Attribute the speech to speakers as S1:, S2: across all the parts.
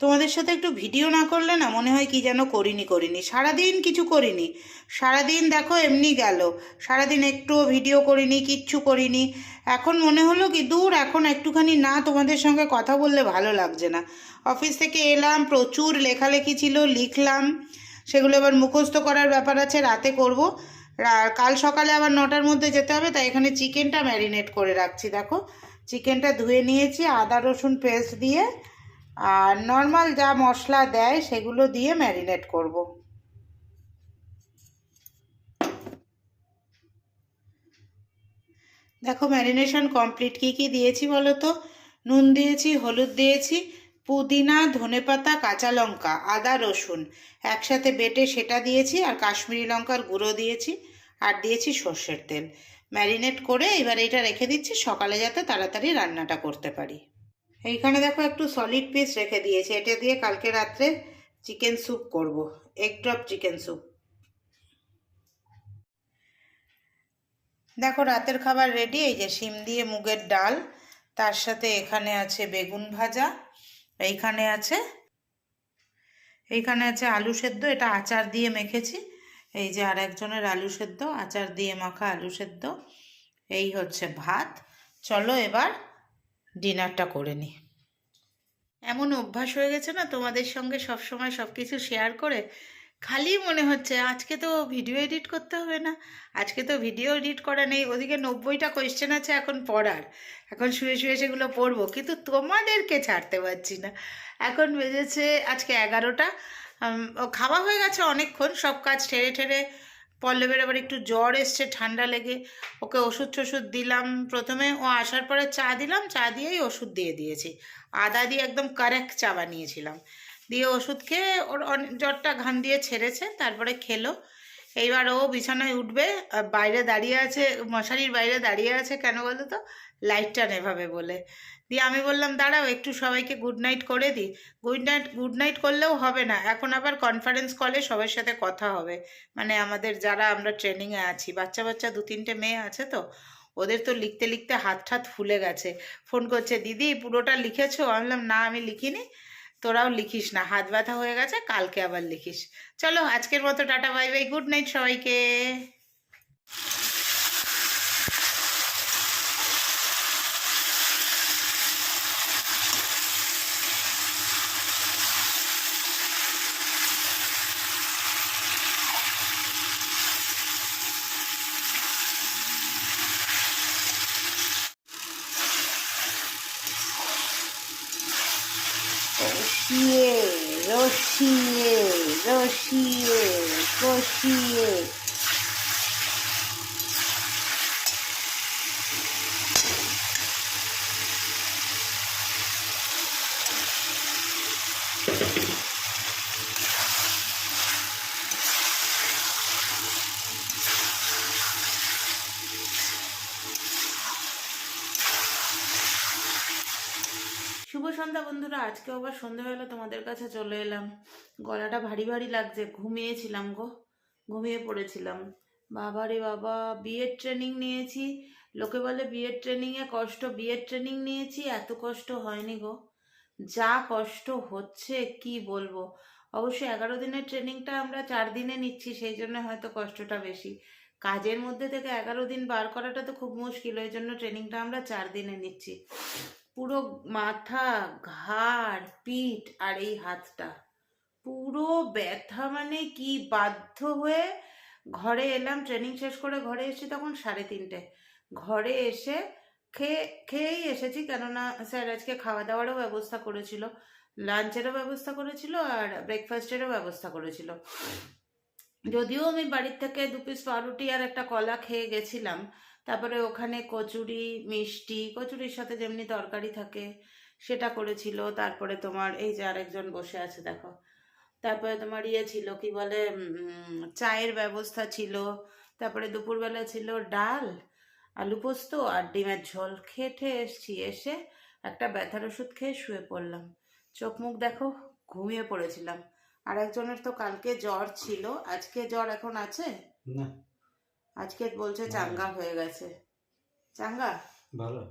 S1: তোমাদের সাথে একটু ভিডিও না করলে না মনে হয় কি যেন করিনি করিনি। সারাদিন কিছু করিনি। সারাদিন দেখো এমনি গেল। সারাদিন একটুও ভিডিও করিনি, কিচ্ছু করিনি। এখন মনে হলো কি, দূর এখন একটুখানি না তোমাদের সঙ্গে কথা বললে ভালো লাগছে না। অফিস থেকে এলাম, প্রচুর লেখালেখি ছিল, লিখলাম। সেগুলো এবার মুখস্থ করার ব্যাপার আছে, রাতে করব। কাল সকালে আবার নটার মধ্যে যেতে হবে, তাই এখানে চিকেনটা ম্যারিনেট করে রাখছি, দেখো। চিকেনটা ধুয়ে নিয়েছি, আদা, রসুন পেস্ট দিয়ে আর নর্মাল যা মশলা দেয় সেগুলো দিয়ে ম্যারিনেট করব। দেখো ম্যারিনেশন কমপ্লিট। কী কী দিয়েছি বলো তো? নুন দিয়েছি, হলুদ দিয়েছি, পুদিনা, ধনেপাতা, কাঁচা লঙ্কা, আদা, রসুন। একসাথে বেটে সেটা দিয়েছি আর কাশ্মীরি লঙ্কার গুঁড়ো দিয়েছি আর দিয়েছি সর্ষের তেল। ম্যারিনেট করে এবার এটা রেখে দিচ্ছি, সকালে যাতে তাড়াতাড়ি রান্নাটা করতে পারি। এইখানে দেখো একটু সলিড পিস রেখে দিয়েছি। এটা দিয়ে কালকে রাত্রে চিকেন স্যুপ করব। এগ ড্রপ চিকেন স্যুপ দেখো, রাতের খাবার রেডি এই যে শিম দিয়ে মুগের ডাল, তার সাথে এখানে আছে বেগুন ভাজা, এইখানে আছে এইখানে আছে আলু সেদ্ধ। এটা আচার দিয়ে মেখেছি। এই যে আর একজনের আলু সেদ্ধ, আচার দিয়ে মাখা আলু সেদ্ধ। এই হচ্ছে ভাত। চলো এবার ডিনারটা করে নিই এমন অভ্যাস হয়ে গেছে না, তোমাদের সঙ্গে সব সময় সব কিছু শেয়ার করে খালি মনে হচ্ছে আজকে তো ভিডিও এডিট করতে হবে না, আজকে তো ভিডিও এডিট করা নেই, ওদিকে নব্বইটা কোয়েশ্চেন আছে এখন পড়ার, এখন শুয়ে শুয়ে সেগুলো পড়ব, কিন্তু তোমাদেরকে ছাড়তে পারছি না। এখন বেজেছে আজকে এগারোটা খাওয়া হয়ে গেছে অনেকক্ষণ, সব কাজ ঠেরে ঠেরে পল্লবের আবার একটু জ্বর এসছে, ঠান্ডা লেগে ওকে ওষুধ টষুধ দিলাম প্রথমে। ও আসার পরে চা দিলাম, চা দিয়েই ওষুধ দিয়ে দিয়েছি। আদা দিয়ে একদম কারেক্ট চা বানিয়েছিলাম। দিয়ে ওষুধ খেয়ে ওর অনে- জ্বরটা ঘাম দিয়ে ছেড়েছে, তারপরে খেলো। এইবার ও বিছানায় উঠবে বাইরে দাঁড়িয়ে আছে, মশারির বাইরে দাঁড়িয়ে আছে কেন বলতো? তো লাইটটা নেভাবে বলে। দিয়ে আমি বললাম, দাঁড়াও, একটু সবাইকে গুড নাইট করে দিই গুড নাইট গুড নাইট করলেও হবে না। এখন আবার কনফারেন্স কলে সবার সাথে কথা হবে। মানে আমাদের যারা আমরা ট্রেনিংয়ে আছি, বাচ্চা বাচ্চা দু তিনটে মেয়ে আছে তো, ওদের তো লিখতে লিখতে হাত ঠাত ফুলে গেছে। ফোন করছে, দিদি, পুরোটা লিখেছো? আমি বললাম, না, আমি লিখিনি। তোরাও লিখিস না। হাত ব্যথা হয়ে গেছে, কালকে আবার লিখিস। চলো, আজকের মতো tata, bye bye good night সবাইকে। সন্ধ্যা বন্ধুরা, আজকে আবার সন্ধ্যাবেলা তোমাদের কাছে চলে এলাম। গলাটা ভারী ভারী লাগছে, ঘুমিয়েছিলাম গো, ঘুমিয়ে পড়েছিলাম। বাবা রে বাবা বিয়ের ট্রেনিং নিয়েছি। লোকে বলে বিয়ের ট্রেনিংয়ে কষ্ট বিয়ের ট্রেনিং নিয়েছি, এত কষ্ট হয়নি গো। যা কষ্ট হচ্ছে, কি বলব? অবশ্যই এগারো দিনের ট্রেনিংটা আমরা চার দিনে নিচ্ছি, সেই জন্য হয়তো কষ্টটা বেশি। কাজের মধ্যে থেকে এগারো দিন বার করাটা তো খুব মুশকিল, ওই জন্য ট্রেনিংটা আমরা চার দিনে নিচ্ছি। পুরো মাথা, ঘাড়, পিঠ আর এই হাতটা। পুরো ব্যথা মানে কি? বাধ্য হয়ে ঘরে এলাম ট্রেনিং শেষ করে ঘরে এসেছি তখন সাড়ে তিনটে। ঘরে এসে খেয়ে খেয়েই এসেছি কেননা স্যার আজকে খাওয়া দাওয়ারও ব্যবস্থা করেছিল, লাঞ্চেরও ব্যবস্থা করেছিল আর ব্রেকফাস্টেরও ব্যবস্থা করেছিল। যদিও আমি বাড়ির থেকে দু পিস পাউরুটি আর একটা কলা খেয়ে গেছিলাম তারপরে ওখানে কচুরি, মিষ্টি, কচুরির সাথে যেমনি তরকারি থাকে সেটা করেছিল। তারপরে তোমার এই যে আরেকজন বসে আছে, দেখো। তারপরে তোমার ইয়ে ছিল, কি বলে চায়ের ব্যবস্থা ছিল। তারপরে দুপুরবেলা ছিল ডাল, আলু পোস্ত আর ডিমের ঝোল। খেয়ে খেটে এসছি, এসে একটা ব্যথার ওষুধ খেয়ে শুয়ে পড়লাম। চোখ মুখ দেখো, ঘুমিয়ে পড়েছিলাম। আর একজনের তো কালকে জ্বর ছিল। আজকে জ্বর এখন আছে?
S2: না।
S1: আজকে বলছে চাঙ্গা হয়ে গেছে। চাঙ্গা?
S2: ভালো।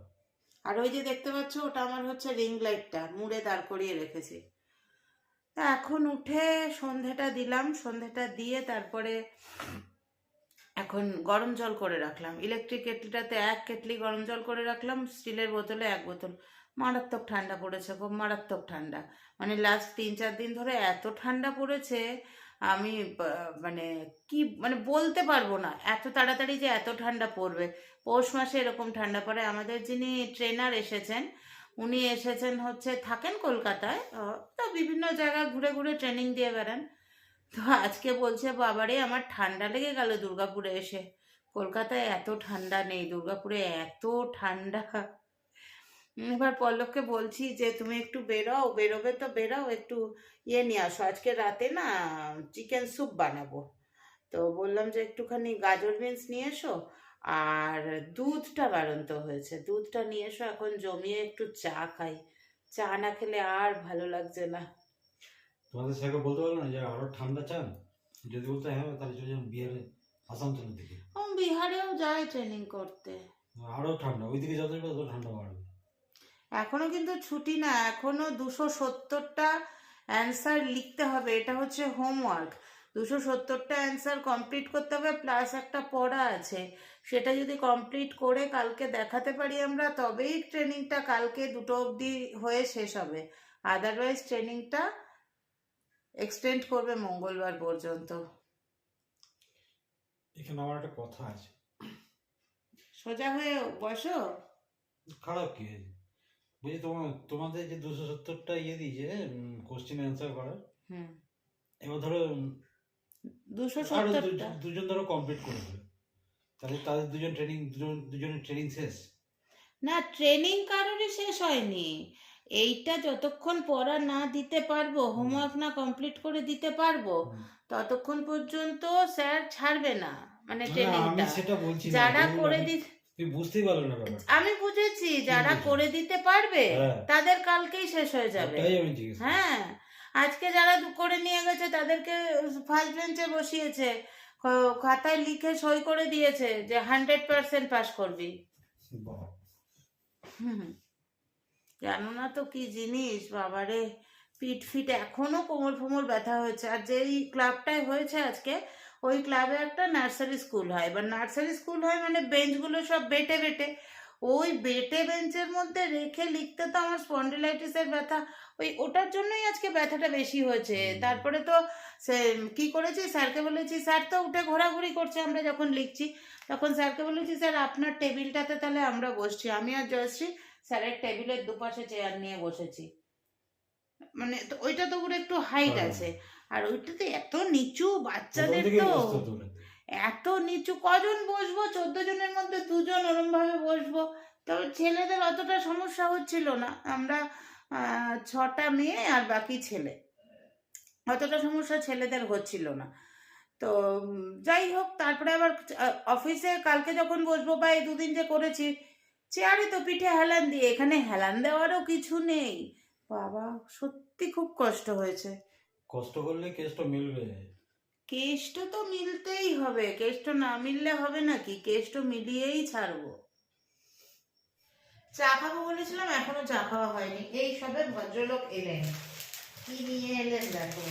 S1: আর ওই যে দেখতে পাচ্ছ ওটা আমার হচ্ছে রিং লাইটটা মুড়ে দাঁড় করিয়ে রেখেছি। এখন উঠে সন্ধেটা দিলাম সন্ধেটা দিয়ে তারপরে এখন গরম জল করে রাখলাম। ইলেকট্রিক কেটলিটাতে এক কেটলি গরম জল করে রাখলাম স্টিলের বোতলে এক বোতল। মারাত্মক ঠান্ডা পড়েছে খুব মারাত্মক ঠান্ডা। মানে লাস্ট তিন চার দিন ধরে এত ঠান্ডা পড়েছে আমি মানে কি মানে বলতে পারব না। এত তাড়াতাড়ি যে এত ঠান্ডা পড়বে। পৌষ মাসে এরকম ঠান্ডা পড়ে। আমাদের যিনি ট্রেনার এসেছেন, উনি এসেছেন হচ্ছে, থাকেন কলকাতায়। তো বিভিন্ন জায়গায় ঘুরে ঘুরে ট্রেনিং দিয়ে বেড়ান। তো আজকে বলছে, বাবারে, আমার ঠান্ডা লেগে গেল দুর্গাপুরে এসে। কলকাতায় এত ঠান্ডা নেই, দুর্গাপুরে এত ঠান্ডা। এবার পল্লবকে বলছি যে তুমি একটু বেরোও বেরোবে তো বেরোও একটু ইয়ে নিয়ে আসো। আজকে রাতে না চিকেন স্যুপ বানাবো। তো বললাম যে একটুখানি গাজর বিনস নিয়ে এসো আর দুধটা বাড়ন্ত হয়েছে। দুধটা নিয়ে এসো এখন জমিয়ে একটু চা খাই। চা না খেলে আর ভালো লাগছে না।
S2: তোমাদের স্যারকে বলতে পারল না যে আরও ঠান্ডা চান? যদি বলতে হ্যাঁ তাহলে চলে যান বিহারে আসানসোলের দিকে।
S1: বিহারেও যায় ট্রেনিং করতে।
S2: আরও ঠান্ডা ওইদিকে যত ঠান্ডা বাড়বে।
S1: এখনও কিন্তু ছুটি না এখনও দুশো সত্তরটা অ্যান্সার লিখতে হবে। এটা হচ্ছে হোমওয়ার্ক দুশো সত্তরটা অ্যান্সার কমপ্লিট করতে হবে প্লাস একটা পড়া আছে। সেটা যদি কমপ্লিট করে কালকে দেখাতে পারি আমরা তবেই ট্রেনিংটা কালকে দুটো অবধি হয়ে শেষ হবে। আদারওয়াইজ ট্রেনিংটা এক্সটেন্ড করবে মঙ্গলবার পর্যন্ত।
S2: এখানে আমার একটা কথা আছে।
S1: সোজা হয়ে বসো।
S2: খারাপ কি বুঝি তোমার তোমাদের যে দুশো সত্তরটা ইয়ে দিয়েছে কোশ্চেন অ্যান্সার করার।
S1: হুম।
S2: এবার ধরো
S1: দুশো সত্তরটা।
S2: দুজন ধরো কমপ্লিট করে তাহলে তাদের দুজন ট্রেনিং দুজন দুজনের ট্রেনিং শেষ?
S1: না ট্রেনিং কারোরই শেষ হয়নি। এইটা যতক্ষণ পড়া না দিতে পারব হোমওয়ার্ক না কমপ্লিট করে দিতে পারব। ততক্ষণ পর্যন্ত স্যার ছাড়বে না মানে ট্রেনিংটা
S2: বলছি
S1: যারা করে
S2: আমি-
S1: দি
S2: তুমি বুঝতেই পারল না ব্যাপার
S1: আমি বুঝেছি যারা করে দিতে পারবে
S2: হ্যাঁ।
S1: তাদের কালকেই শেষ হয়ে যাবে। হ্যাঁ। আজকে যারা করে নিয়ে গেছে তাদেরকে ফার্স্ট বেঞ্চে বসিয়েছে খাতায় লিখে সই করে দিয়েছে যে হান্ড্রেড পার্সেন্ট পাস করবি। হুম। জানো না তো কি জিনিস বাবারে পিঠ ফিট এখনও কোমর ফোমর ব্যথা হয়েছে। আর যেই ক্লাবটায় হয়েছে আজকে ওই ক্লাবে একটা নার্সারি স্কুল হয়। এবার নার্সারি স্কুল হয় মানে বেঞ্চগুলো সব বেটে বেটে। ওই বেটে বেঞ্চের মধ্যে রেখে লিখতে তো আমার স্পন্ডিলাইটিসের ব্যথা। ওই ওটার জন্যই আজকে ব্যথাটা বেশি হয়েছে। তারপরে তো সে কি করেছি? স্যারকে বলেছি স্যার তো উঠে ঘোরাঘুরি করছে আমরা যখন লিখছি তখন স্যারকে বলেছি স্যার আপনার টেবিলটাতে তাহলে আমরা বসছি। আমি আর জয়শ্রী স্যারের টেবিলের দুপাশে চেয়ার নিয়ে বসেছি। মানে তো ওইটা তো পুরো একটু হাইট
S2: হ্যাঁ।
S1: আছে। আর ওইটাতে এত নিচু বাচ্চাদের তো।
S2: তো।
S1: এত নিচু কজন বসবো? চোদ্দ জনের মধ্যে দুজন ওরম ভাবে বসবো। তবে ছেলেদের অতটা সমস্যা হচ্ছিল না। আমরা ছটা মেয়ে আর বাকি ছেলে। অতটা সমস্যা ছেলেদের হচ্ছিল না। তো যাই হোক তারপরে আবার অফিসে কালকে যখন বসবো বা এই দুদিন যে করেছি চেয়ারে তো পিঠে হেলান দিয়ে এখানে হেলান দেওয়ারও কিছু নেই। বাবা সত্যি খুব কষ্ট হয়েছে।
S2: কষ্ট করলে কেসটা মিলবে।
S1: কেষ্ট তো মিলতেই হবে কেষ্ট না মিললে হবে নাকি কেষ্ট মিলিয়েই ছাড়বো। চা খাব বলেছিলাম, এখনও চা খাওয়া হয়নি। এই সবে ভদ্রলোক এলেন। কি নিয়ে এলেন দেখো?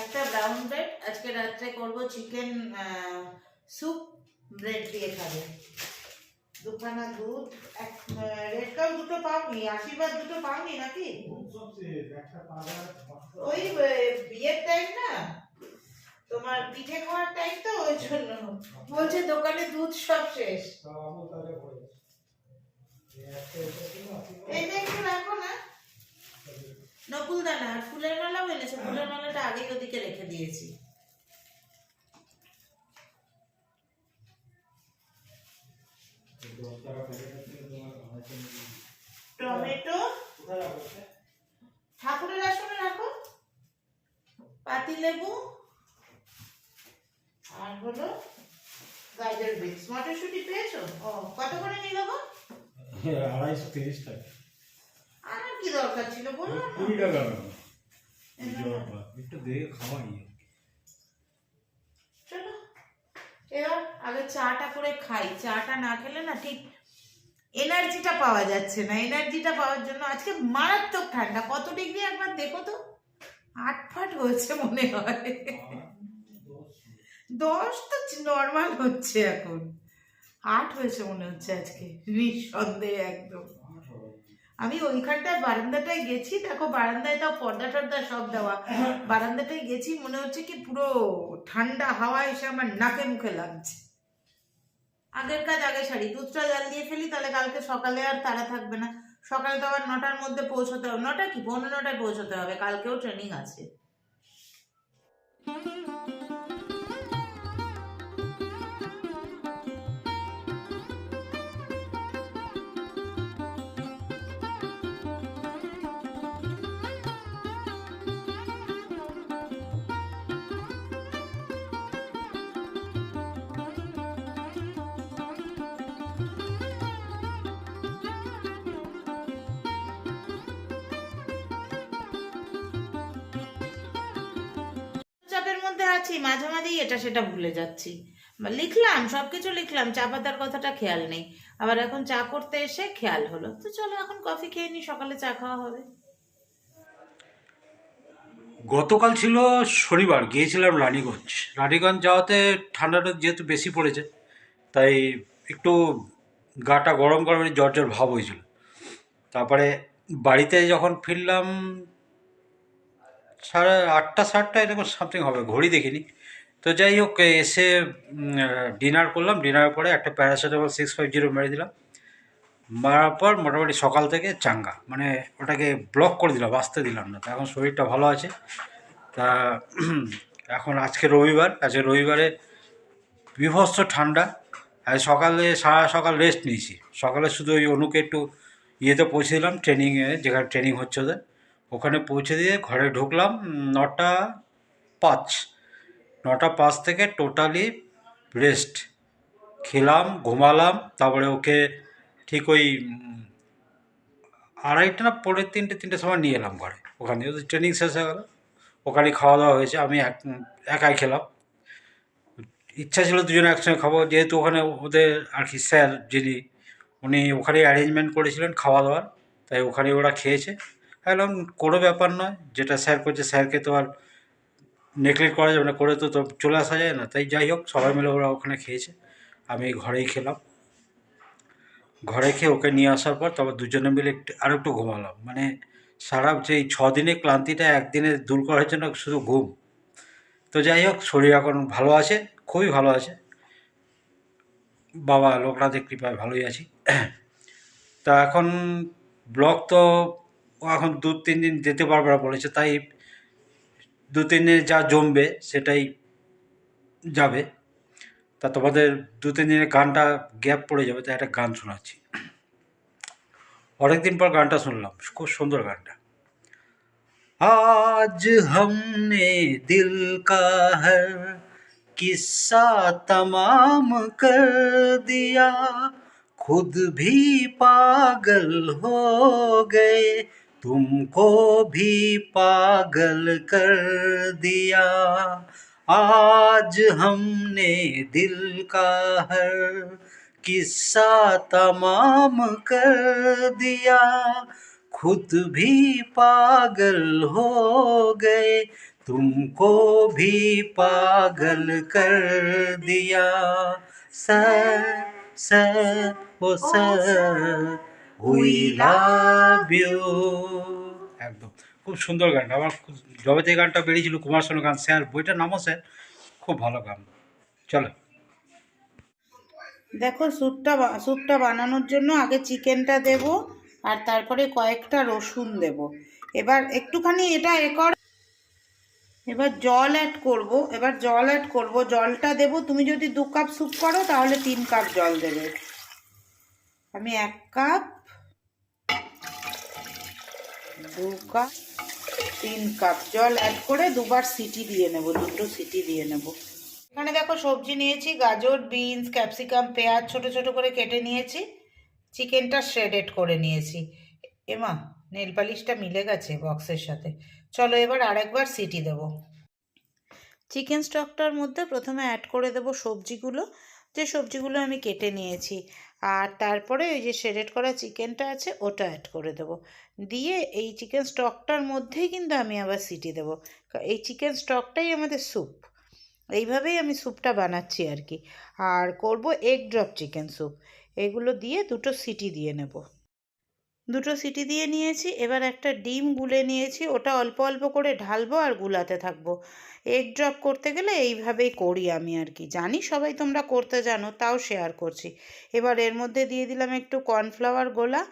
S1: একটা ব্রাউন ব্রেড আজকে রাত্রে করব চিকেন স্যুপ ব্রেড দিয়ে খাবে। দুখানা দুধ এক দুটো পাওনি, আশীর্বাদ দুটো পাওনি নাকি? ওই বিয়ের টাইম না? তোমার পিঠে খাওয়ার টাইম তো, ওই জন্য। বলছে দোকানে দুধ সব শেষ। এইটা একটু রাখো না। নকুল দানা আর ফুলের মালাও এনেছে। ফুলের মালাটা আগেই ওদিকে রেখে দিয়েছি। টমেটো। ঠাকুরের আসনে রাখো। পাতি লেবু। আর হলো গাজর বিনস। মটরশুঁটি পেয়েছ? ও কত করে নিল গো
S2: আড়াইশো তিরিশ টাকা।
S1: আর কি দরকার ছিল বললাম।
S2: কুড়ি টাকা একটু দেখে খাওয়াই
S1: চলো এবার আগে চাটা করে খাই। চাটা না খেলে না ঠিক এনার্জিটা পাওয়া যাচ্ছে না এনার্জিটা পাওয়ার জন্য আজকে মারাত্মক ঠান্ডা, কত ডিগ্রি একবার দেখো তো? আটফাট হয়েছে মনে হয়। দশ তো নর্মাল হচ্ছে এখন। আট হয়েছে মনে হচ্ছে আজকে, নিঃসন্দেহে একদম। আমি ওইখানটায় বারান্দাটায় গেছি, দেখো বারান্দায় তাও পর্দা টর্দা সব দেওয়া। বারান্দাটায় গেছি, মনে হচ্ছে কি পুরো ঠান্ডা হাওয়া এসে আমার নাকে মুখে লাগছে। আগের কাজ আগে সারি দুধটা জাল দিয়ে ফেলি, তাহলে কালকে সকালে আর তারা থাকবে না। সকালে তো আবার নটার মধ্যে পৌঁছতে হবে। নটা কি? পনেরো নটায় পৌঁছতে হবে। কালকেও ট্রেনিং আছে। আছি, মাঝে মাঝেই এটা সেটা ভুলে যাচ্ছি। লিখলাম, সবকিছু লিখলাম, চা পাতার কথাটা খেয়াল নেই। আবার এখন চা করতে এসে খেয়াল হলো। তো চলো এখন কফি খেয়ে নি, সকালে চা খাওয়া হবে।
S2: গতকাল ছিল শনিবার, গিয়েছিলাম রানীগঞ্জ। রানীগঞ্জ যাওয়াতে ঠান্ডাটা যেহেতু বেশি পড়েছে, তাই একটু গাটা গরম গরমে জ্বর জ্বর ভাব হয়েছিল। তারপরে বাড়িতে যখন ফিরলাম সাড়ে আটটা সাতটা এরকম সামথিং হবে, ঘড়ি দেখিনি। তো যাই হোক, এসে ডিনার করলাম ডিনারের পরে একটা প্যারাসিটামল সিক্স ফাইভ জিরো মেরে দিলাম। মারার পর মোটামুটি সকাল থেকে চাঙ্গা মানে ওটাকে ব্লক করে দিলাম, আসতে দিলাম না। তো এখন শরীরটা ভালো আছে। তা, এখন আজকে রবিবার, আজকে রবিবারে বিভৎস ঠান্ডা। আর সকালে, সারা সকাল রেস্ট নিয়েছি। সকালে শুধু ওই অনুকে একটু ইয়েতে পৌঁছে দিলাম ট্রেনিংয়ে যেখানে ট্রেনিং হচ্ছে ওদের। ওখানে পৌঁছে দিয়ে ঘরে ঢুকলাম, নটা পাঁচ। নটা পাঁচ থেকে টোটালি রেস্ট খেলাম, ঘুমালাম, তারপরে ওকে ঠিক ওই আড়াইটা না পৌনে তিনটে তিনটে সময় নিয়ে এলাম ঘরে। ওখানে ট্রেনিং শেষ হয়ে গেলো। ওখানে খাওয়া দাওয়া হয়েছে, আমি এক, একাই খেলাম। ইচ্ছা ছিল দুজনে একসঙ্গে খাব, যেহেতু ওখানে ওদের আর কি স্যার যিনি, উনি ওখানে অ্যারেঞ্জমেন্ট করেছিলেন খাওয়া দাওয়ার, তাই ওখানে ওরা খেয়েছে। একদম কোনো ব্যাপার নয়। যেটা স্যার করছে স্যারকে তো আর নেগলেক্ট করা যাবে না, করে তো তো চলে আসা যায় না। তাই যাই হোক, সবাই মিলে ওরা ওখানে খেয়েছে। আমি ঘরেই খেলাম। ঘরে খেয়ে ওকে নিয়ে আসার পর তারপর দুজনে মিলে একটু আরও একটু ঘুমালাম। মানে সারা এই ছ ক্লান্তিটা একদিনে দূর করার জন্য শুধু ঘুম। তো যাই হোক, শরীর এখন ভালো আছে, খুবই ভালো আছে। বাবা, লোকনাথের কৃপায় ভালোই আছি। তা এখন ব্লগ তো ও এখন দু তিন দিন যেতে পারবে না বলেছে তাই দু তিন দিনে যা জমবে সেটাই যাবে তা তোমাদের দু তিন দিনের গানটা গ্যাপ পড়ে যাবে তাই একটা গান শোনাচ্ছি অনেকদিন পর গানটা শুনলাম খুব সুন্দর গানটা आज हमने दिल का हर किस्सा तमाम कर दिया खुद भी पागल हो गए तुमको भी पागल कर दिया। आज हमने दिल का हर किस्सा तमाम कर दिया। खुद भी पागल हो गए तुमको भी पागल कर दिया। सर सर ओ सर। উই লাভ ইউ একদম। খুব সুন্দর গানটা। আমার খুব- যবে থেকে গানটা বেরিয়েছিল কুমার শানু গান স্যার বইটার নামও স্যার খুব ভালো গান। চলো।
S1: দেখো স্যুপটা বা- স্যুপটা বানানোর জন্য আগে চিকেনটা দেব আর তারপরে কয়েকটা রসুন দেব। এবার একটুখানি এটা এ কর। এবার জল অ্যাড করব এবার জল অ্যাড করব। জলটা দেব তুমি যদি দু কাপ স্যুপ করো তাহলে তিন কাপ জল দেবে। আমি এক কাপ দু কাপ তিন কাপ জল অ্যাড করে দুবার সিটি দিয়ে নেব, দুটো সিটি দিয়ে নেব। এখানে দেখো সবজি নিয়েছি, গাজর, বিনস, ক্যাপসিকাম, পেঁয়াজ ছোট ছোট করে কেটে নিয়েছি। চিকেনটা শ্রেডেড করে নিয়েছি। এমা নেল পালিশটা মিলে গেছে বক্সের সাথে। চলো এবার আরেকবার সিটি দেব। চিকেন স্টকটার মধ্যে প্রথমে অ্যাড করে দেব সবজিগুলো। যে সবজিগুলো আমি কেটে নিয়েছি আর তারপরে ওই যে শেডেড করা চিকেনটা আছে, ওটা অ্যাড করে দেবো। দিয়ে এই চিকেন স্টকটার মধ্যেই কিন্তু আমি আবার সিটি দেবো। এই চিকেন স্টকটাই আমাদের স্যুপ এইভাবেই আমি স্যুপটা বানাচ্ছি আর কি। আর করব এগ ড্রপ চিকেন স্যুপ এগুলো দিয়ে দুটো সিটি দিয়ে নেব। দুটো সিটি দিয়ে নিয়েছি। এবার একটা ডিম গুলে নিয়েছি। ওটা অল্প অল্প করে ঢালবো আর গুলাতে থাকব। এগ ড্রপ করতে গেলে এইভাবেই করি আমি আর কি। জানি সবাই তোমরা করতে জানো, তাও শেয়ার করছি। এবার এর মধ্যে দিয়ে দিলাম একটু কর্নফ্লাওয়ার গোলা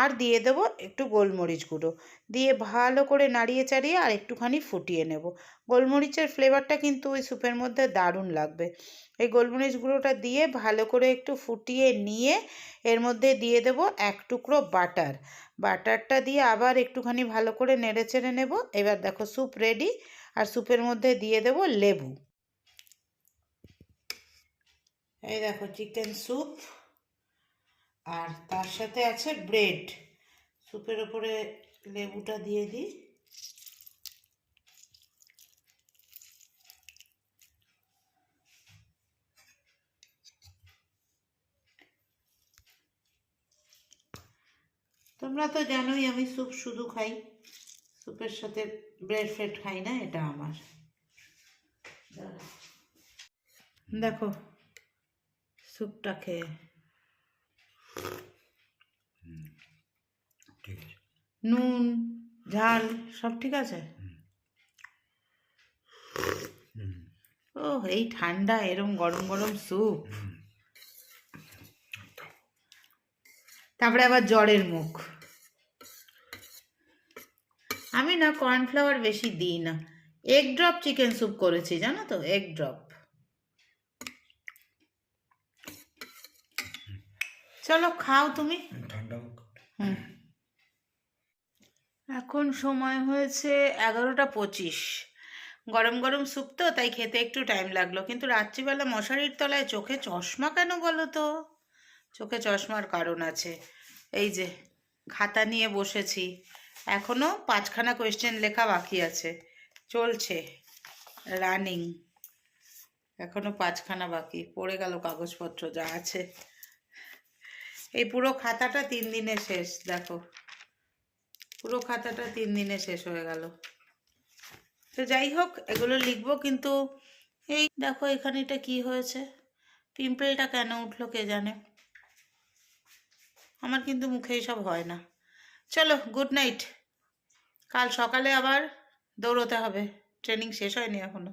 S1: আর দিয়ে দেবো একটু গোলমরিচ গুঁড়ো। দিয়ে ভালো করে নাড়িয়ে চাড়িয়ে আর একটুখানি ফুটিয়ে নেব। গোলমরিচের ফ্লেভারটা কিন্তু ওই স্যুপের মধ্যে দারুণ লাগবে। এই গোলমরিচ গুঁড়োটা দিয়ে ভালো করে একটু ফুটিয়ে নিয়ে এর মধ্যে দিয়ে দেব এক টুকরো বাটার বাটারটা দিয়ে আবার একটুখানি ভালো করে নেড়ে চেড়ে নেব। এবার দেখো স্যুপ রেডি আর স্যুপের মধ্যে দিয়ে দেব লেবু। এই দেখো চিকেন স্যুপ, আর তার সাথে আছে ব্রেড। স্যুপের ওপরে লেবুটা দিয়ে দিই। তোমরা তো জানোই আমি স্যুপ শুধু খাই। স্যুপের সাথে ব্রেড ফ্রেড খাই না এটা আমার। দেখো স্যুপটা খেয়ে। নুন ঝাল সব ঠিক আছে? ও এই ঠান্ডা এরম গরম গরম স্যুপ। তারপরে আবার জ্বরের মুখ। আমি না কর্নফ্লাওয়ার বেশি দিই না। এগ ড্রপ চিকেন স্যুপ করেছি জানো তো? এগ ড্রপ চলো খাও তুমি। এখন সময় হয়েছে এগারোটা পঁচিশ। গরম গরম স্যুপ তো তাই খেতে একটু টাইম লাগল। কিন্তু রাত্রিবেলা মশারির তলায় চোখে চশমা কেন বলো তো? চোখে চশমার কারণ আছে। এই যে খাতা নিয়ে বসেছি। এখনও পাঁচখানা কোয়েশ্চেন লেখা বাকি আছে। চলছে। রানিং এখনও পাঁচখানা বাকি। পড়ে গেল কাগজপত্র, যা আছে। এই পুরো খাতাটা তিন দিনে শেষ, দেখো। পুরো খাতাটা তিন দিনে শেষ হয়ে গেল। তো যাই হোক, এগুলো লিখব কিন্তু এই দেখো এখানে এটা কি হয়েছে। পিম্পলটা কেন উঠল কে জানে? আমার কিন্তু মুখে এসব হয় না। চলো গুড নাইট কাল সকালে আবার দৌড়তে হবে। ট্রেনিং শেষ হয়নি এখনও।